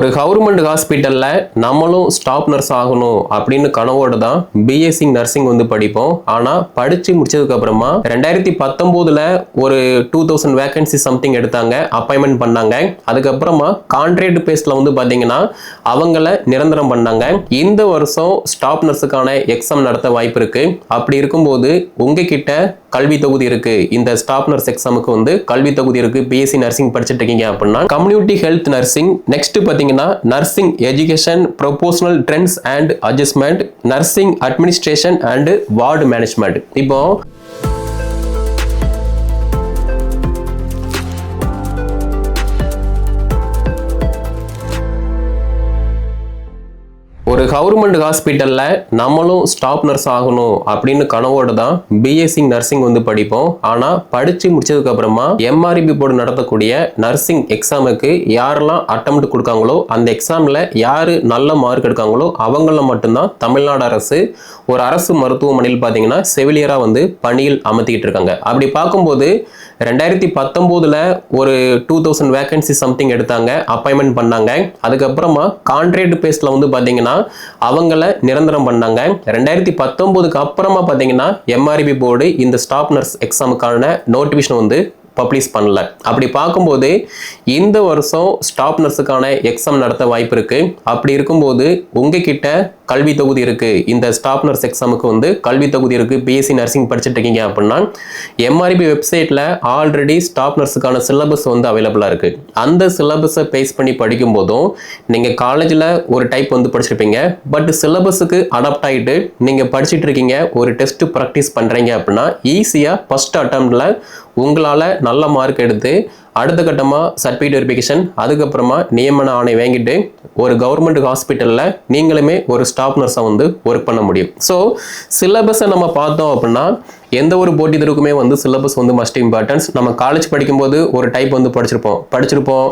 ஒரு கவர்மெண்ட் ஹாஸ்பிட்டலில் நம்மளும் ஸ்டாப் நர்ஸ் ஆகணும் அப்படின்னு கனவோடு தான் பிஎஸ்சி நர்சிங் வந்து படிப்போம். ஆனால் படித்து முடிச்சதுக்கப்புறமா ரெண்டாயிரத்தி பத்தொம்போதில் ஒரு டூ தௌசண்ட் வேகன்சி சம்திங் எடுத்தாங்க. அப்பாயின்மெண்ட் பண்ணாங்க. அதுக்கப்புறமா கான்ட்ராக்ட் பேஸில் வந்து பார்த்தீங்கன்னா அவங்கள நிரந்தரம் பண்ணாங்க. இந்த வருஷம் ஸ்டாப் நர்ஸுக்கான எக்ஸாம் நடத்த வாய்ப்பு இருக்குது அப்படி இருக்கும்போது உங்ககிட்ட கல்வி தொகுதி இருக்கு. இந்த ஸ்டாப் நர்ஸ் எக்ஸாமுக்கு வந்து கல்வி தொகுதி இருக்கு. பிஎஸ்சி நர்சிங் படிச்சுட்டு இருக்கீங்க அப்படின்னா கம்யூனிட்டி ஹெல்த் நர்சிங் நெக்ஸ்ட் பார்த்தீங்கன்னா nursing education professional trends and adjustment nursing administration and ward management இப்போ கவர்மெண்ட் ஹாஸ்பிட்டலில் நம்மளும் ஸ்டாப் நர்ஸ் ஆகணும் அப்படின்னு கனவோடு தான் பிஎஸ்சி நர்சிங் வந்து படிப்போம். ஆனால் படித்து முடித்ததுக்கப்புறமா எம்ஆர்பி போர்டு நடத்தக்கூடிய நர்சிங் எக்ஸாமுக்கு யாரெல்லாம் அட்டம்ப்ட் கொடுக்காங்களோ அந்த எக்ஸாமில் யார் நல்ல மார்க் எடுக்காங்களோ அவங்கள மட்டும்தான் தமிழ்நாடு அரசு ஒரு அரசு மருத்துவமனையில் பார்த்தீங்கன்னா செவிலியராக வந்து பணியில் அமர்த்திக்கிட்டு இருக்காங்க. அப்படி பார்க்கும்போது ரெண்டாயிரத்தி பத்தொம்போதில் ஒரு டூ தௌசண்ட் வேகன்சி சம்திங் எடுத்தாங்க அப்பாயின்மெண்ட் பண்ணாங்க. அதுக்கப்புறமா கான்ட்ராக்ட் பேஸில் வந்து பார்த்தீங்கன்னா அவங்கள நிரந்தரம் பண்ணாங்க. ரெண்டாயிரத்தி பத்தொம்போதுக்கு அப்புறமா பார்த்தீங்கன்னா எம்ஆர்பி போர்டு இந்த ஸ்டாப் நர்ஸ் எக்ஸாமுக்கான நோட்டிஃபிகேஷன் வந்து பப்ளிஷ் பண்ணல. அப்படி பார்க்கும்போது இந்த வருஷம் ஸ்டாப் நர்ஸுக்கான எக்ஸாம் நடத்த வாய்ப்பு இருக்குது அப்படி இருக்கும்போது உங்ககிட்ட கல்வி தொகுதி இருக்குது இந்த ஸ்டாப் நர்ஸ் எக்ஸாமுக்கு வந்து கல்வி தொகுதி இருக்குது பிஎஸ்சி நர்சிங் படிச்சுட்டு இருக்கீங்க அப்படின்னா எம்ஆர்பி வெப்சைட்டில் ஆல்ரெடி ஸ்டாப் நர்ஸுக்கான சிலபஸ் வந்து அவைலபிளாக இருக்குது அந்த சிலபஸை பேஸ் பண்ணி படிக்கும் போதும் நீங்கள் காலேஜில் ஒரு டைப் வந்து படிச்சிருப்பீங்க. பட் சிலபஸுக்கு அடாப்ட் ஆகிட்டு நீங்கள் படிச்சுட்டு இருக்கீங்க ஒரு டெஸ்ட்டு ப்ராக்டிஸ் பண்ணுறீங்க அப்படின்னா ஈஸியாக ஃபஸ்ட் அட்டம்ப்டில் உங்களால் நல்ல மார்க் எடுத்து அடுத்த கட்டமாக சர்டிஃபிகேட் வெரிஃபிகேஷன் அதுக்கப்புறமா நியமன ஆணை வாங்கிட்டு ஒரு கவர்மெண்ட் ஹாஸ்பிட்டலில் நீங்களுமே ஒரு ஸ்டாப் நர்ஸாக வந்து ஒர்க் பண்ண முடியும். ஸோ சிலபஸை நம்ம பார்த்தோம் அப்படின்னா எந்த ஒரு போட்டி தேர்வுக்குமே வந்து சிலபஸ் வந்து மஸ்ட் இம்பார்ட்டன்ஸ் நம்ம காலேஜ் படிக்கும்போது ஒரு டைப் வந்து படிச்சிருப்போம். படிச்சிருப்போம்.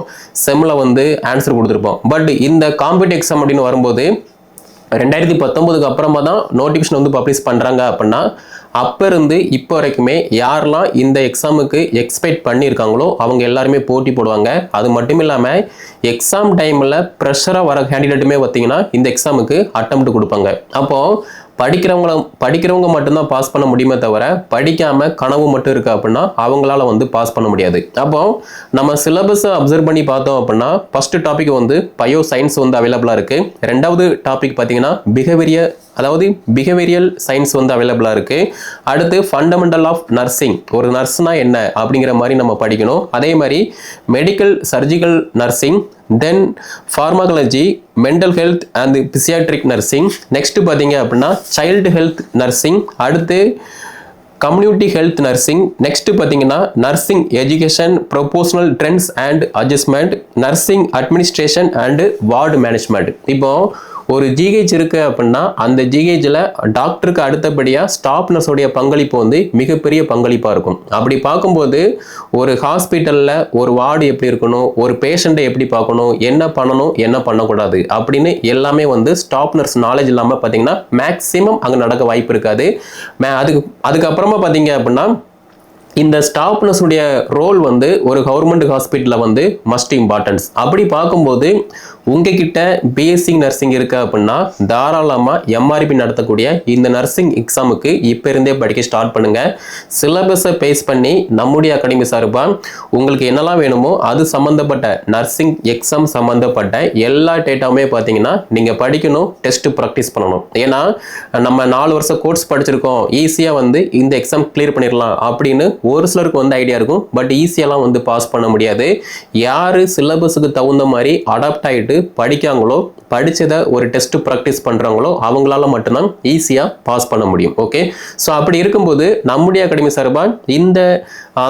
செம்மில் வந்து ஆன்சர் கொடுத்துருப்போம். பட் இந்த காம்படிட்டிவ் எக்ஸாம் அப்படின்னு வரும்போது ரெண்டாயிரத்தி பத்தொம்போதுக்கு அப்புறமா தான் நோட்டிஃபிகேஷன் வந்து பப்ளிஷ் பண்ணுறாங்க அப்படின்னா அப்போ இருந்து இப்போ வரைக்குமே யாரெல்லாம் இந்த எக்ஸாமுக்கு எக்ஸ்பெக்ட் பண்ணியிருக்காங்களோ அவங்க எல்லாருமே போட்டி போடுவாங்க. அது மட்டும் இல்லாமல் எக்ஸாம் டைமில் ப்ரெஷராக வர கேண்டிடேட்டுமே பார்த்தீங்கன்னா இந்த எக்ஸாமுக்கு அட்டம் கொடுப்பாங்க. அப்போது படிக்கிறவங்கள படிக்கிறவங்க மட்டும்தான் பாஸ் பண்ண முடியுமே தவிர படிக்காமல் கனவு மட்டும் இருக்குது அப்படின்னா அவங்களால வந்து பாஸ் பண்ண முடியாது. அப்போ நம்ம சிலபஸை அப்சர்வ் பண்ணி பார்த்தோம் அப்படின்னா ஃபஸ்ட்டு டாபிக் வந்து பயோ சயின்ஸ் வந்து அவைலபிளாக இருக்குது ரெண்டாவது டாபிக் பார்த்தீங்கன்னா பிஹேவியர் அதாவது பிஹேவியரியல் சயின்ஸ் வந்து அவைலபிளாக இருக்குது அடுத்து ஃபண்டமெண்டல் ஆஃப் நர்சிங் ஒரு நர்ஸ்னால் என்ன? அப்படிங்கிற மாதிரி நம்ம படிக்கணும். அதே மாதிரி medical surgical nursing then pharmacology mental health and psychiatric nursing next பார்த்தீங்க அப்படின்னா சைல்டு ஹெல்த் நர்சிங் அடுத்து கம்யூனிட்டி ஹெல்த் நர்சிங் நெக்ஸ்ட் பார்த்தீங்கன்னா nursing education professional trends and adjustment nursing administration and ward management இப்போ ஒரு ஜிஹெச் இருக்கு அப்படின்னா அந்த ஜிஹெச்சில் டாக்டருக்கு அடுத்தபடியாக ஸ்டாப் நர்ஸோடைய பங்களிப்பு வந்து மிகப்பெரிய பங்களிப்பாக இருக்கும். அப்படி பார்க்கும்போது ஒரு ஹாஸ்பிட்டலில் ஒரு வார்டு எப்படி இருக்கணும் ஒரு பேஷண்ட்டை எப்படி பார்க்கணும் என்ன பண்ணணும் என்ன பண்ணக்கூடாது அப்படின்னு எல்லாமே வந்து ஸ்டாப் நர்ஸ் நாலேஜ் இல்லாமல் பார்த்தீங்கன்னா மேக்ஸிமம் அங்கே நடக்க வாய்ப்பு இருக்காது. மே அதுக்கு அதுக்கப்புறமா பார்த்தீங்க அப்படின்னா இந்த ஸ்டாப் நர்ஸுடைய ரோல் வந்து ஒரு கவர்மெண்ட் ஹாஸ்பிட்டலில் வந்து மஸ்ட் இம்பார்ட்டன்ஸ். அப்படி பார்க்கும்போது உங்ககிட்ட பிஎஸ்சி நர்சிங் இருக்குது அப்படின்னா தாராளமாக எம்ஆர்பி நடத்தக்கூடிய இந்த நர்சிங் எக்ஸாமுக்கு இப்போ இருந்தே படிக்க ஸ்டார்ட் பண்ணுங்கள் சிலபஸை பேஸ் பண்ணி நம்முடைய அகாடமி சார்பாக உங்களுக்கு என்னெல்லாம் வேணுமோ அது சம்மந்தப்பட்ட நர்சிங் எக்ஸாம் சம்மந்தப்பட்ட எல்லா டேட்டாவுமே பார்த்தீங்கன்னா நீங்கள் படிக்கணும் டெஸ்ட்டு ப்ராக்டிஸ் பண்ணணும். ஏன்னா நம்ம நாலு வருஷம் கோர்ஸ் படிச்சிருக்கோம் ஈஸியாக வந்து இந்த எக்ஸாம் கிளியர் பண்ணிடலாம் அப்படின்னு ஒரு சிலருக்கு வந்து ஐடியா இருக்கும் பட் ஈஸியெல்லாம் வந்து பாஸ் பண்ண முடியாது. யார் சிலபஸுக்கு தகுந்த மாதிரி அடாப்ட் ஆகிட்டு படிக்காங்களோ படித்ததை ஒரு டெஸ்ட் ப்ராக்டிஸ் பண்ணுறாங்களோ அவங்களால மட்டும்தான் ஈஸியாக பாஸ் பண்ண முடியும் ஓகே ஸோ அப்படி இருக்கும்போது நம்முடைய அகாடமி சார்பாக இந்த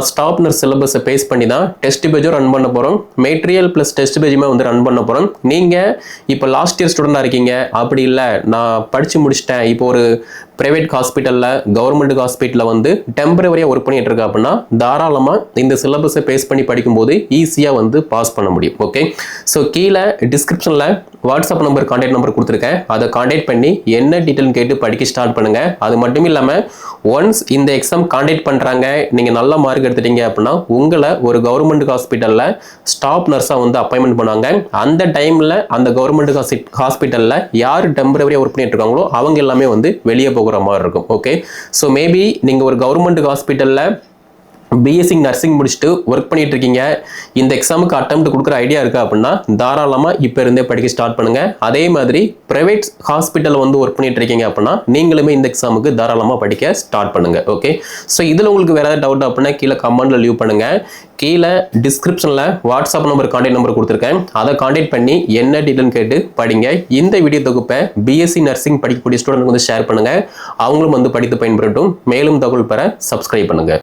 ஸ்டாப்னர் சிலபஸை பேஸ் பண்ணி தான் டெஸ்ட் பேஜும் ரன் பண்ண போகிறோம் மெட்டீரியல் ப்ளஸ் டெஸ்ட் பேஜுமே வந்து ரன் பண்ண போகிறோம் நீங்கள் இப்போ லாஸ்ட் இயர் ஸ்டூடெண்டாக இருக்கீங்க அப்படி இல்லை நான் படித்து முடிச்சிட்டேன் இப்போ ஒரு ப்ரைவேட் ஹாஸ்பிட்டலில் கவர்மெண்ட் ஹாஸ்பிட்டலில் வந்து டெம்பரவரியாக ஒர்க் பண்ணிட்டு இருக்கேன் அப்படின்னா தாராளமாக இந்த சிலபஸை பேஸ் பண்ணி படிக்கும்போது ஈஸியாக வந்து பாஸ் பண்ண முடியும். ஓகே ஸோ கீழே டிஸ்கிரிப்ஷனில் வாட்ஸ்அப் நம்பர் கான்டாக்ட் நம்பர் கொடுத்துருக்கேன். அதை கான்டாக்ட் பண்ணி என்ன டீட்டெயில் கேட்டு படிக்க ஸ்டார்ட் பண்ணுங்க. அது மட்டும் இல்லாமல் ஒன்ஸ் இந்த எக்ஸாம் கான்டாக்ட் பண்ணுறாங்க நீங்கள் நல்ல மார்க் எடுத்துட்டீங்க அப்படின்னா உங்களை ஒரு கவர்மெண்ட் ஹாஸ்பிட்டலில் ஸ்டாப் நர்ஸாக வந்து அப்பாயின்மெண்ட் பண்ணாங்க. அந்த டைமில் அந்த கவர்மெண்ட் ஹாஸ்பிட்டலில் யார் டெம்பரவரியாக ஒர்க் பண்ணிட்டு இருக்காங்களோ அவங்க எல்லாமே வந்து வெளியே போகிற மாதிரி இருக்கும். ஓகே ஸோ மேபி நீங்கள் ஒரு கவர்மெண்ட் ஹாஸ்பிட்டலில் பிஎஸ்சி நர்சிங் முடிச்சுட்டு ஒர்க் பண்ணிட்டு இருக்கீங்க இந்த எக்ஸாமுக்கு அட்டம் கொடுக்குற ஐடியா இருக்கா அப்படின்னா தாராளமாக இப்போ இருந்தே படிக்க ஸ்டார்ட் பண்ணுங்க. அதே மாதிரி பிரைவேட் ஹாஸ்பிட்டல் வந்து ஒர்க் பண்ணிட்டு இருக்கீங்க அப்படின்னா நீங்களுமே இந்த எக்ஸாமுக்கு தாராளமாக படிக்க ஸ்டார்ட் பண்ணுங்க ஓகே ஸோ இதில் உங்களுக்கு வேற ஏதாவது டவுட் அப்படின்னா கீழே கமெண்ட்ல லீவ் பண்ணுங்க. கீழே டிஸ்கிரிப்ஷனில் வாட்ஸ்அப் நம்பர் கான்டாக்ட் நம்பர் கொடுத்துருக்கேன். அதை கான்டாக்ட் பண்ணி என்ன டீட்டெயில் கேட்டு படிங்க. இந்த வீடியோ தொகுப்பை பிஎஸ்சி நர்சிங் படிக்கக்கூடிய ஸ்டூடெண்ட் வந்து ஷேர் பண்ணுங்க. அவங்களும் வந்து படித்து பயன்பெறட்டும். மேலும் தகவல் பெற சப்ஸ்கிரைப் பண்ணுங்க.